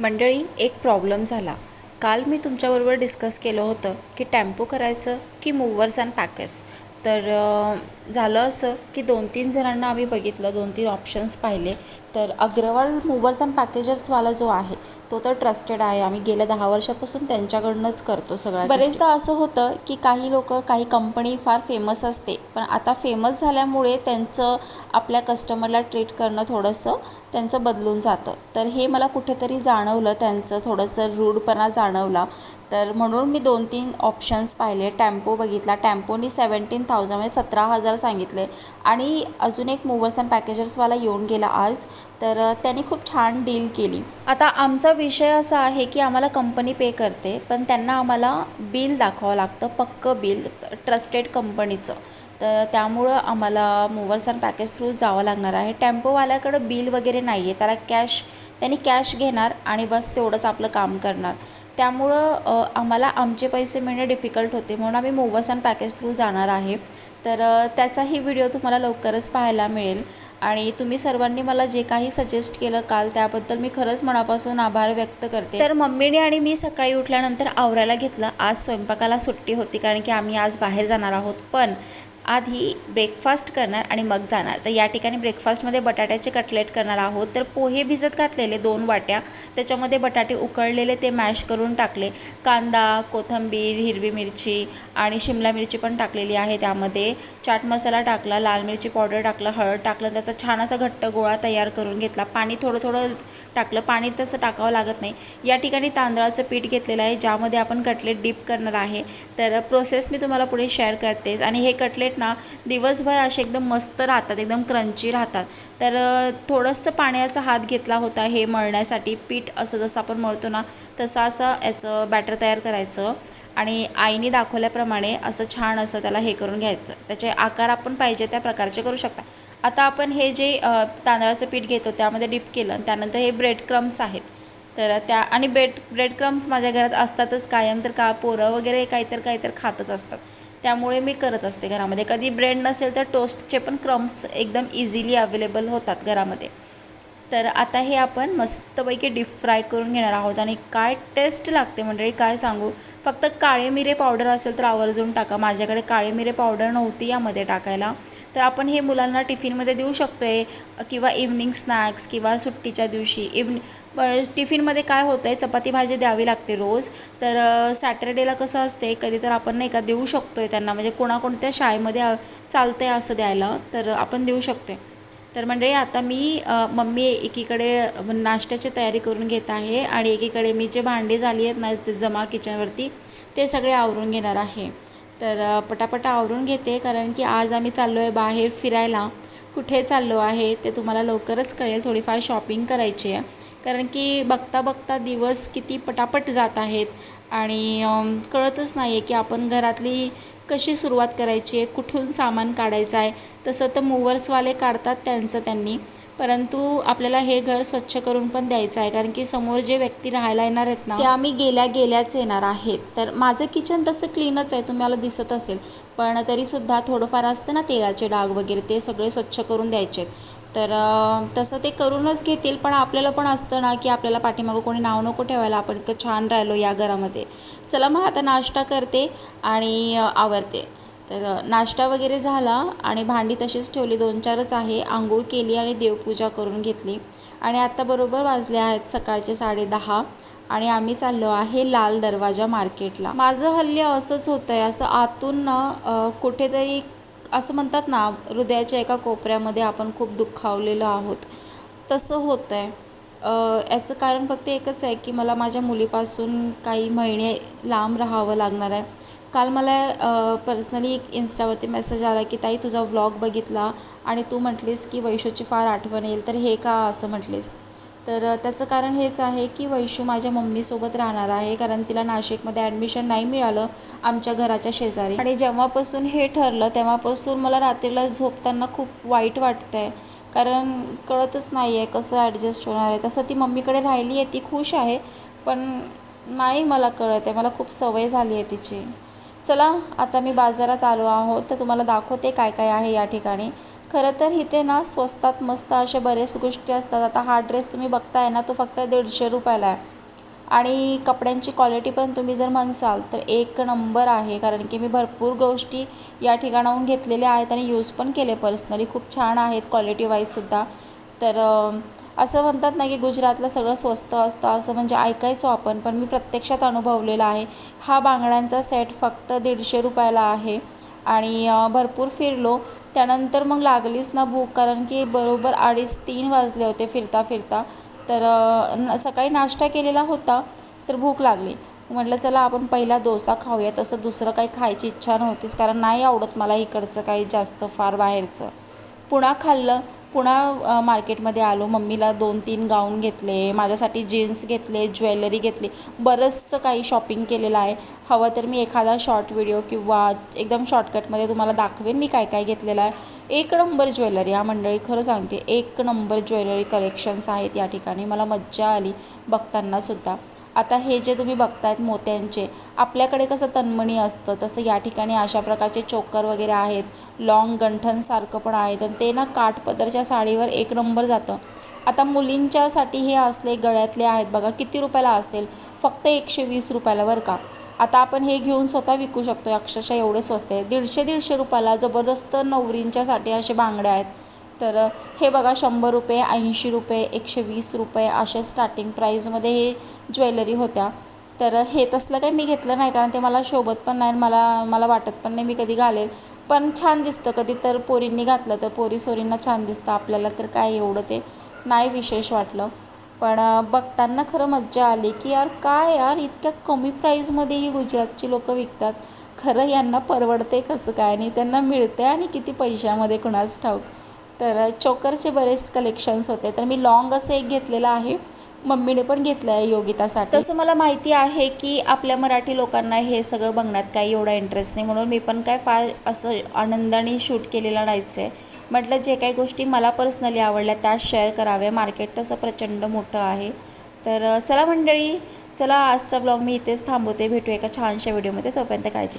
मंडळी एक प्रॉब्लेम झाला. काल मी तुमच्याबरोबर डिस्कस केलं होतं की टॅम्पो करायचं की मूवर्स अँड पॅकर्स तर झालं असं की दोन तीन जणांना आम्ही बघितलं दोन तीन ऑप्शन्स पाहिले. तर अग्रवाल मूवर्स अँड पॅकेजर्सवाला जो आहे तो तर ट्रस्टेड आहे. आम्ही गेल्या दहा वर्षापासून त्यांच्याकडूनच करतो सगळ्या बरेचदा असं होतं की काही लोक काही कंपनी फार फेमस असते पण आता फेमस झाल्यामुळे त्यांचं आपल्या कस्टमरला ट्रीट करणं थोडंसं त्यांचं बदलून जातं. तर हे मला कुठेतरी जाणवलं त्यांचं थोडंसं रूडपणा जाणवला. तर म्हणून मी दोन तीन ऑप्शन्स पाहिले. टॅम्पो बघितला. टॅम्पोनी सेवन्टीन थाउजंड म्हणजे सतरा हजार सांगितले. आणि अजून एक मूवर्स अँड पॅकेजर्सवाला येऊन गेला आज. तर त्यांनी खूप छान डील केली. आता आमचा विषय असा आहे की आम्हाला कंपनी पे करते पण त्यांना आम्हाला बिल दाखवावं लागतं पक्कं बिल ट्रस्टेड कंपनीचं. तर त्यामुळं आम्हाला मूवर्स अँड पॅकेज थ्रू जावं लागणार आहे. टेम्पोवाल्याकडं बिल वगैरे नाही आहे त्याला कॅश त्यांनी कॅश घेणार आणि बस तेवढंच आपलं काम करणार. त्यामुळं आम्हाला आमचे पैसे मिळणे डिफिकल्ट होते म्हणून आम्ही मूवर्स अँड पॅकेज थ्रू जाणार आहे. तर त्याचाही व्हिडिओ तुम्हाला लवकरच पाहायला मिळेल. आणि तुम्ही सर्वांनी मला जे काही सजेस्ट केलं काल त्याबद्दल मी खरंच मनापासून आभार व्यक्त करते. तर मम्मीने आणि मी सकाळी उठल्यानंतर आवरायला घेतलं. आज स्वयंपाकाला सुट्टी होती कारण की आम्ही आज बाहेर जाणार आहोत. पण आधी ब्रेकफास्ट करणार आणि मग जाणार. तर या ठिकाणी ब्रेकफास्टमध्ये बटाट्याचे कटलेट करणार आहोत. तर पोहे भिजत घातलेले दोन वाट्या. त्याच्यामध्ये बटाटे उकळलेले ते मॅश करून टाकले. कांदा कोथिंबीर हिरवी मिरची आणि शिमला मिरची पण टाकलेली आहे त्यामध्ये. चाट मसाला टाकला लाल मिरची पावडर टाकलं हळद टाकलं. त्याचा छान असा घट्ट गोळा तयार करून घेतला. पाणी थोडं थोडं टाकलं. पाणी तसं टाकावं लागत नाही. या ठिकाणी तांदळाचं पीठ घेतलेलं आहे. ज्यामध्ये आपण कटलेट डीप करणार आहे. तर प्रोसेस मी तुम्हाला पुढे शेअर करतेच. आणि हे कटलेट ना दिवसभर असे एकदम मस्त राहतात एकदम क्रंची राहतात. तर थोडंसं पाण्याचा हात घेतला होता हे मळण्यासाठी पीठ असं जसं आपण मळतो ना तसं असं याचं बॅटर तयार करायचं. आणि आईने दाखवल्याप्रमाणे असं छान असं त्याला हे करून घ्यायचं. त्याचे आकार आपण पाहिजे त्या प्रकारचे करू शकता. आता आपण हे जे तांदळाचं पीठ घेतो त्यामध्ये डिप केलं आणि त्यानंतर हे ब्रेड क्रम्स आहेत. तर त्या आणि ब्रेड ब्रेड क्रम्स माझ्या घरात असतातच कायम तर का पोरं वगैरे काहीतर काहीतर खातच असतात. त्यामुळे मी करत असते घरामध्ये. कधी ब्रेड नसेल तर टोस्टचे पण क्रम्स एकदम इझिली अवेलेबल होतात घरामध्ये. तर आता हे आपण मस्तपैकी डीप फ्राय करून घेणार आहोत आणि काय टेस्ट लागते मंडळी काय सांगू? फक्त काळे मिरे पावडर असेल तर आवर्जून टाका. माझ्याकडे काळे मिरे पावडर नव्हती यामध्ये टाकायला. तर आपण हे मुलांना टिफिनमध्ये देऊ शकतो आहे किंवा इव्हनिंग स्नॅक्स किंवा सुट्टीच्या दिवशी इव्हनि टिफिनमध्ये काय होतं आहे चपाती भाजी द्यावी लागते रोज. तर सॅटर्डेला कसं असते कधी तर आपण नाही का देऊ शकतो आहे त्यांना म्हणजे कोणाकोणत्या शाळेमध्ये चालतं आहे असं द्यायला तर आपण देऊ शकतो आहे तर म्हणजे आता मी मम्मी एकीकडे नाश्त्याची तयारी करून घेत आहे आणि एकीकडे मी जे भांडी झाली आहेत ना जमा किचनवरती ते सगळे आवरून घेणार आहे. तर पटापटा आवरून घेते कारण की आज आम्ही चाललो आहे बाहेर फिरायला. कुठे चाललो आहे ते तुम्हाला लवकरच कळेल. थोडीफार शॉपिंग करायची आहे. कारण की बघता बघता दिवस किती पटापट जात आहेत आणि कळतच नाही आहे की आपण घरातली कशी सुरुवात करायची आहे कुठून सामान काढायचं आहे. तसं तर मूवर्सवाले काढतात त्यांचं त्यांनी. परंतु आपल्याला हे घर स्वच्छ करून पण द्यायचं आहे. कारण की समोर जे व्यक्ती राहायला येणार आहेत ना ते आम्ही गेल्या गेल्याच येणार आहेत. तर माझं किचन तसं क्लीनच आहे तुम्हाला दिसत असेल. पण तरीसुद्धा थोडंफार असतं ना तेलाचे डाग वगैरे ते सगळे स्वच्छ करून द्यायचे आहेत. तर तसं ते करूनच घेतील पण आपल्याला पण असतं ना की आपल्याला पाठीमागं कोणी नाव नको ठेवायला आपण इतकं छान राहिलो या घरामध्ये. चला मग आता नाश्ता करते आणि आवरते. तर नाश्ता वगैरे झाला आणि भांडी तशीच ठेवली. दोन चारच आहे. आंघोळ केली आणि देवपूजा करून घेतली. आणि आत्ता बरोबर वाजले आहेत सकाळचे साडे दहा आणि आम्ही चाललो आहे लाल दरवाजा मार्केटला. माझं हल्ली असंच होतं आहे असं आतून ना कुठेतरी असं म्हणतात ना हृदयाच्या एका कोपऱ्यामध्ये आपण खूप दुःखावलेलो आहोत. तसं होतं आहे याचं कारण फक्त एकच आहे की मला माझ्या मुलीपासून काही महिने लांब राहावं लागणार आहे. काल मला पर्सनली एक इन्स्टावरती मेसेज आला की ताई तुझा व्लॉग बघितला आणि तू म्हटलीस की वैशूची फार आठवण येईल तर हे का असं म्हटलीस? तर त्याचं कारण हेच आहे की वैशू माझ्या मम्मीसोबत राहणार आहे कारण तिला नाशिकमध्ये ॲडमिशन नाही मिळालं आमच्या घराच्या शेजारी. आणि जेव्हापासून हे ठरलं तेव्हापासून मला रात्रीला झोपताना खूप वाईट वाटतं आहे कारण कळतच नाही आहे कसं ॲडजस्ट होणार आहे. तसं ती मम्मीकडे राहिली आहे ती खुश आहे पण नाही मला कळत आहे मला खूप सवय झाली आहे तिची. चला आता मी बाजारात आलो आहोत तर तुम्हाला दाखवते काय काय आहे या ठिकाणी. खरं तर इथे ना स्वस्तात मस्त अशा बरेच गोष्टी असतात. आता हा ड्रेस तुम्ही बघताय ना तो फक्त दीडशे रुपयाला आहे. आणि कपड्यांची क्वालिटी पण तुम्ही जर म्हणसाल तर एक नंबर आहे. कारण की मी भरपूर गोष्टी या ठिकाणाहून घेतलेल्या आहेत आणि यूज पण केले पर्सनली खूप छान आहेत क्वालिटी वाईजसुद्धा तर असं म्हणतात ना की गुजरातला सगळं स्वस्त असतं असं म्हणजे ऐकायचो आपण पण मी प्रत्यक्षात अनुभवलेलं आहे. हा बांगड्यांचा सेट फक्त दीडशे रुपयाला आहे आणि भरपूर फिरलो. त्यानंतर मग लागलीच ना भूक कारण की बरोबर अडीच तीन वाजले होते फिरता फिरता तर न सकाळी नाश्ता केलेला होता तर भूक लागली. म्हटलं चला आपण पहिला डोसा खाऊया तसं दुसरं काही खायची इच्छा नव्हतीच कारण नाही आवडत मला इकडचं काही जास्त फार बाहेरचं. पुन्हा खाल्लं. पुन्हा मार्केटमध्ये आलो. मम्मीला दोन तीन गाऊन घेतले. माझ्यासाठी जीन्स घेतले ज्वेलरी घेतली. बरंचसं काही शॉपिंग केलेलं आहे. हवं तर मी एखादा शॉर्ट व्हिडिओ किंवा एकदम शॉर्टकटमध्ये तुम्हाला दाखवेन मी काय काय घेतलेलं आहे. एक नंबर ज्वेलरी हा मंडळी खरं सांगते. एक नंबर ज्वेलरी कलेक्शन्स आहेत या ठिकाणी. मला मज्जा आली बघतानासुद्धा. आता हे जे तुम्ही बघतायत मोत्यांचे आपल्याकडे कसं तन्मणी असतं तसं या ठिकाणी अशा प्रकारचे चोकर वगैरे आहेत. लॉंग गंठनसारखं पण आहे तर ते ना काठपदरच्या साडीवर एक नंबर जातं. आता मुलींच्यासाठी हे असले गळ्यातले आहेत बघा किती रुपयाला असेल? फक्त एकशे वीस रुपयाला बरं का? आता आपण हे घेऊन स्वतः विकू शकतो अक्षरशः एवढे स्वस्त आहे. दीडशे दीडशे रुपयाला जबरदस्त नवरींच्यासाठी असे बांगड्या आहेत. तर हे बघा शंभर रुपये ऐंशी रुपये एकशे वीस रुपये अशा स्टार्टिंग प्राईजमध्ये हे ज्वेलरी होत्या. तर हे तसलं काही मी घेतलं नाही कारण ते मला शोभत पण नाही आणि मला मला वाटत पण नाही मी कधी घालेल. पण छान दिसतं. कधी तर पोरींनी घातलं तर पोरी सोरींना छान दिसतं. आपल्याला तर काय एवढं ते नाही विशेष वाटलं. पण बघताना खरं मज्जा आली की यार काय यार इतक्या कमी प्राईजमध्ये ही गुजरातची लोकं विकतात. खरं यांना परवडते कसं काय आणि त्यांना मिळते आणि किती पैशामध्ये कुणाच ठाऊक. तर चोकरचे बरेच कलेक्शन्स होते. तर मी लॉंग असं एक घेतलेलं आहे. मम्मीने पण घेतलं आहे योगितासाठी. तसं मला माहिती आहे की आपल्या मराठी लोकांना हे सगळं बघण्यात काही एवढा इंटरेस्ट नाही. म्हणून मी पण काय फार असं आनंदाने शूट केलेलं नाहीच आहे म्हटलं जे काही गोष्टी मला पर्सनली आवडल्या त्या शेअर कराव्या. मार्केट तसं प्रचंड मोठं आहे. तर चला मंडळी चला आजचा ब्लॉग मी इथेच थांबवते. भेटू एका छानशा व्हिडिओमध्ये तोपर्यंत काळजी